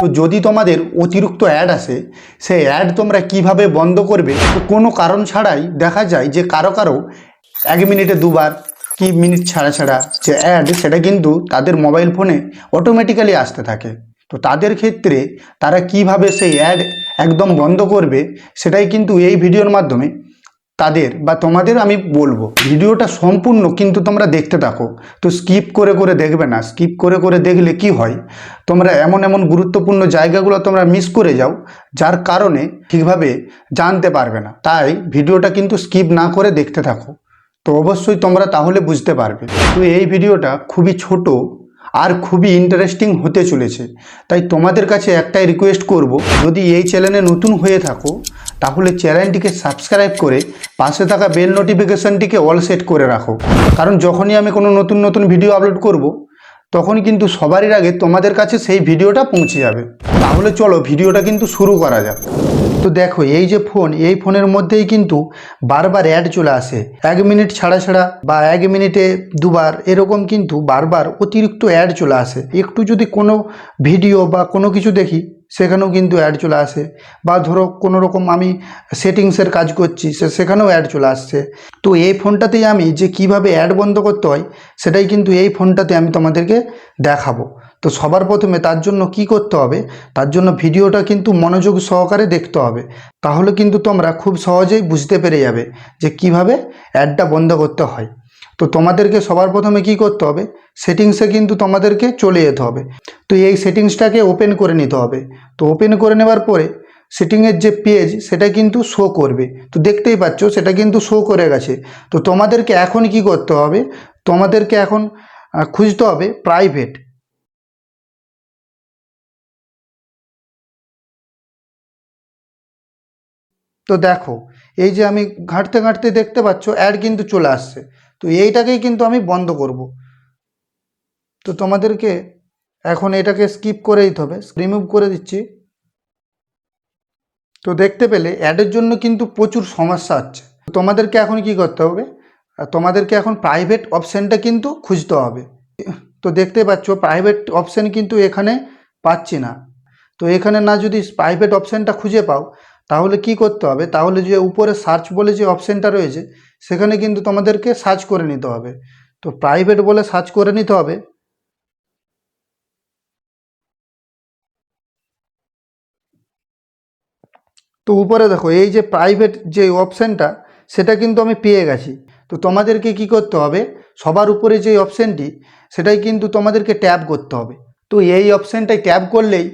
তো যদি তোমাদের অতিরিক্ত অ্যাড আসে, সেই অ্যাড তোমরা কীভাবে বন্ধ করবে? তো কোনো কারণ ছাড়াই দেখা যায় যে কারও কারও এক মিনিটে দুবার কি মিনিট ছাড়া ছাড়া যে অ্যাড সেটা কিন্তু তাদের মোবাইল ফোনে অটোমেটিক্যালি আসতে থাকে। তো তাদের ক্ষেত্রে তারা কীভাবে সেই অ্যাড একদম বন্ধ করবে, সেটাই কিন্তু এই ভিডিওর মাধ্যমে তাদের বা তোমাদের আমি বলব। ভিডিওটা সম্পূর্ণ কিন্তু তোমরা দেখতে থাকো। তো স্কিপ করে করে দেখবে না। স্কিপ করে করে দেখলে কি হয়? তোমরা এমন এমন গুরুত্বপূর্ণ জায়গাগুলো তোমরা মিস করে যাও, যার কারণে ঠিকভাবে জানতে পারবে না। তাই ভিডিওটা কিন্তু স্কিপ না করে দেখতে থাকো। তো অবশ্যই তোমরা তাহলে বুঝতে পারবে। তো এই ভিডিওটা খুবই ছোট আর খুবই ইন্টারেস্টিং হতে চলেছে। তাই তোমাদের কাছে একটাই রিকোয়েস্ট করব, যদি এই চ্যানেলে নতুন হয়ে থাকো তাহলে চ্যানেলটিকে সাবস্ক্রাইব করে পাশে থাকা বেল নোটিফিকেশানটিকে অল সেট করে রাখো। কারণ যখনই আমি কোনো নতুন নতুন ভিডিও আপলোড করব তখন কিন্তু সবারই আগে তোমাদের কাছে সেই ভিডিওটা পৌঁছে যাবে। তাহলে চলো ভিডিওটা কিন্তু শুরু করা যাক। তো দেখো, এই যে ফোন, এই ফোনের মধ্যেই কিন্তু বারবার অ্যাড চলে আসে। এক মিনিট ছাড়া ছাড়া বা এক মিনিটে দুবার এরকম কিন্তু বারবার অতিরিক্ত অ্যাড চলে আসে। একটু যদি কোনো ভিডিও বা কোনো কিছু দেখি সেখানেও কিন্তু অ্যাড চলে আসে। বা ধরো কোনো রকম আমি সেটিংসের কাজ করছি, সে সেখানেও অ্যাড চলে আসছে। তো এই ফোনটাতেই আমি যে কীভাবে অ্যাড বন্ধ করতে হয়, সেটাই কিন্তু এই ফোনটাতে আমি তোমাদেরকে দেখাবো। তো সবার প্রথমে তার জন্য কি করতে হবে, তার জন্য ভিডিওটা কিন্তু মনোযোগ সহকারে দেখতে হবে। তাহলে কিন্তু তোমরা খুব সহজেই বুঝতে পেরে যাবে যে কীভাবে অ্যাডটা বন্ধ করতে হয়। তো তোমাদেরকে সবার প্রথমে কি করতে হবে? সেটিংসে কিন্তু তোমাদেরকে চলে যেতে হবে। তো এই সেটিংসটাকে ওপেন করে নিতে হবে। তো ওপেন করে নেবার পরে সেটিংয়ের যে পেজ, সেটা কিন্তু শো করবে। তো দেখতেই পাচ্ছ, সেটা কিন্তু শো করে গেছে। তো তোমাদেরকে এখন কি করতে হবে? তোমাদেরকে এখন খুঁজতে হবে প্রাইভেট। তো দেখো, এই যে আমি ঘাঁটতে ঘাঁটতে দেখতে পাচ্ছ, অ্যাড কিন্তু চলে আসছে। তো এইটাকেই কিন্তু আমি বন্ধ করব। তো তোমাদেরকে এখন এটাকে স্কিপ করে দিতে হবে রিমুভ করে দিচ্ছি। তো দেখতে পেলে অ্যাডের জন্য কিন্তু প্রচুর সমস্যা হচ্ছে। তোমাদেরকে এখন কি করতে হবে? তোমাদেরকে এখন প্রাইভেট অপশানটা কিন্তু খুঁজতে হবে। তো দেখতে পাচ্ছ প্রাইভেট অপশান কিন্তু এখানে পাচ্ছি না। তো এখানে না যদি প্রাইভেট অপশানটা খুঁজে পাও তাহলে কি করতে হবে? তাহলে যে উপরে সার্চ বলে যে অপশানটা রয়েছে, সেখানে কিন্তু তোমাদেরকে সার্চ করে নিতে হবে। তো প্রাইভেট বলে সার্চ করে নিতে হবে। তো উপরে দেখো, এই যে প্রাইভেট যে অপশানটা সেটা কিন্তু আমি পেয়ে গেছি। তো তোমাদেরকে কি করতে হবে? সবার উপরে যে অপশানটি সেটাই কিন্তু তোমাদেরকে ট্যাব করতে হবে। তো এই অপশানটাই ট্যাব করলেই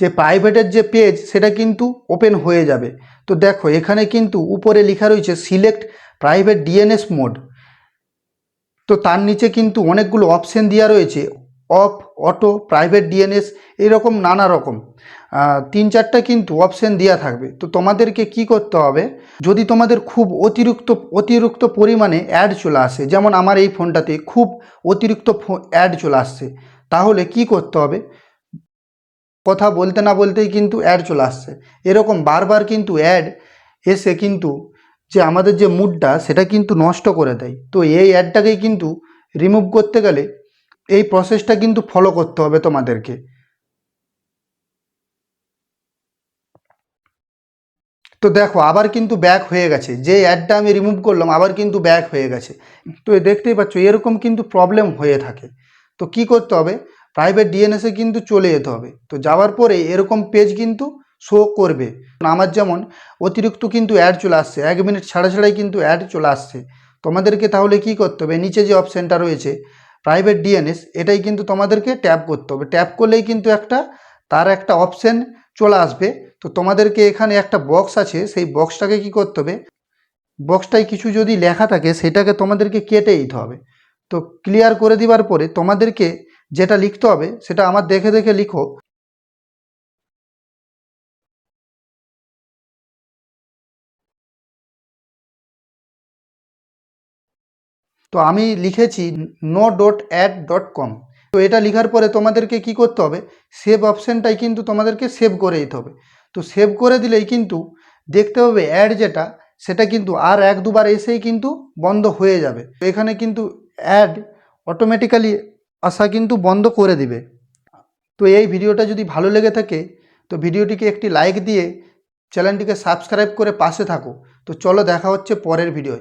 যে প্রাইভেটের যে পেজ সেটা কিন্তু ওপেন হয়ে যাবে। তো দেখো, এখানে কিন্তু উপরে লেখা রয়েছে সিলেক্ট প্রাইভেট ডিএনএস মোড তো তার নিচে কিন্তু অনেকগুলো অপশান দেওয়া রয়েছে অফ অটো প্রাইভেট ডিএনএস এরকম নানা রকম। তিন চারটা কিন্তু অপশান দেওয়া থাকবে। তো তোমাদেরকে কি করতে হবে, যদি তোমাদের খুব অতিরিক্ত অতিরিক্ত পরিমাণে অ্যাড চলে আসে, যেমন আমার এই ফোনটাতে খুব অতিরিক্ত অ্যাড চলে আসছে, তাহলে কি করতে হবে কথা বলতে না বলতেই কিন্তু অ্যাড চলে আসছে। এরকম বারবার কিন্তু অ্যাড এসে কিন্তু যে আমাদের যে মুডটা সেটা কিন্তু নষ্ট করে দেয়। তো এই অ্যাডটাকেই কিন্তু রিমুভ করতে গেলে এই প্রসেসটা কিন্তু ফলো করতে হবে তোমাদেরকে। তো দেখো, আবার কিন্তু ব্যাক হয়ে গেছে। যে অ্যাডটা আমি রিমুভ করলাম, আবার কিন্তু ব্যাক হয়ে গেছে। তো দেখতেই পাচ্ছ, এরকম কিন্তু প্রবলেম হয়ে থাকে। তো কি করতে হবে? প্রাইভেট ডিএনএসে কিন্তু চলে যেতে হবে। তো যাওয়ার পরে এরকম পেজ কিন্তু শো করবে। আমার যেমন অতিরিক্ত কিন্তু অ্যাড চলে আসছে। এক মিনিট ছাড়া ছাড়াই কিন্তু অ্যাড চলে আসছে। তোমাদেরকে তাহলে কি করতে হবে? নিচে যে অপশানটা রয়েছে প্রাইভেট ডিএনএস এটাই কিন্তু তোমাদেরকে ট্যাপ করতে হবে। ট্যাপ করলেই কিন্তু একটা, তার একটা অপশান চলে আসবে। তো তোমাদেরকে এখানে একটা বক্স আছে। সেই বক্সটাকে কি করতে হবে? বক্সটায় কিছু যদি লেখা থাকে, সেটাকে তোমাদেরকে কেটে দিতে হবে। তো ক্লিয়ার করে দিবার পরে তোমাদেরকে যেটা লিখতে হবে, সেটা আমার দেখে দেখে লিখো। তো আমি লিখেছি no dot ad dot com তো এটা লেখার পরে তোমাদেরকে কি করতে হবে সেভ অপশানটাই কিন্তু তোমাদেরকে সেভ করে দিতে হবে। তো সেভ করে দিলেই কিন্তু দেখতে হবে অ্যাড যেটা, সেটা কিন্তু আর এক দুবার এসেই কিন্তু বন্ধ হয়ে যাবে। তো এখানে কিন্তু অ্যাড অটোমেটিক্যালি আসা কিন্তু বন্ধ করে দিবে। তো এই ভিডিওটা যদি ভালো লেগে থাকে, তো ভিডিওটিকে একটি লাইক দিয়ে চ্যানেলটিকে সাবস্ক্রাইব করে পাশে থাকো। তো চলো দেখা হচ্ছে পরের ভিডিওয়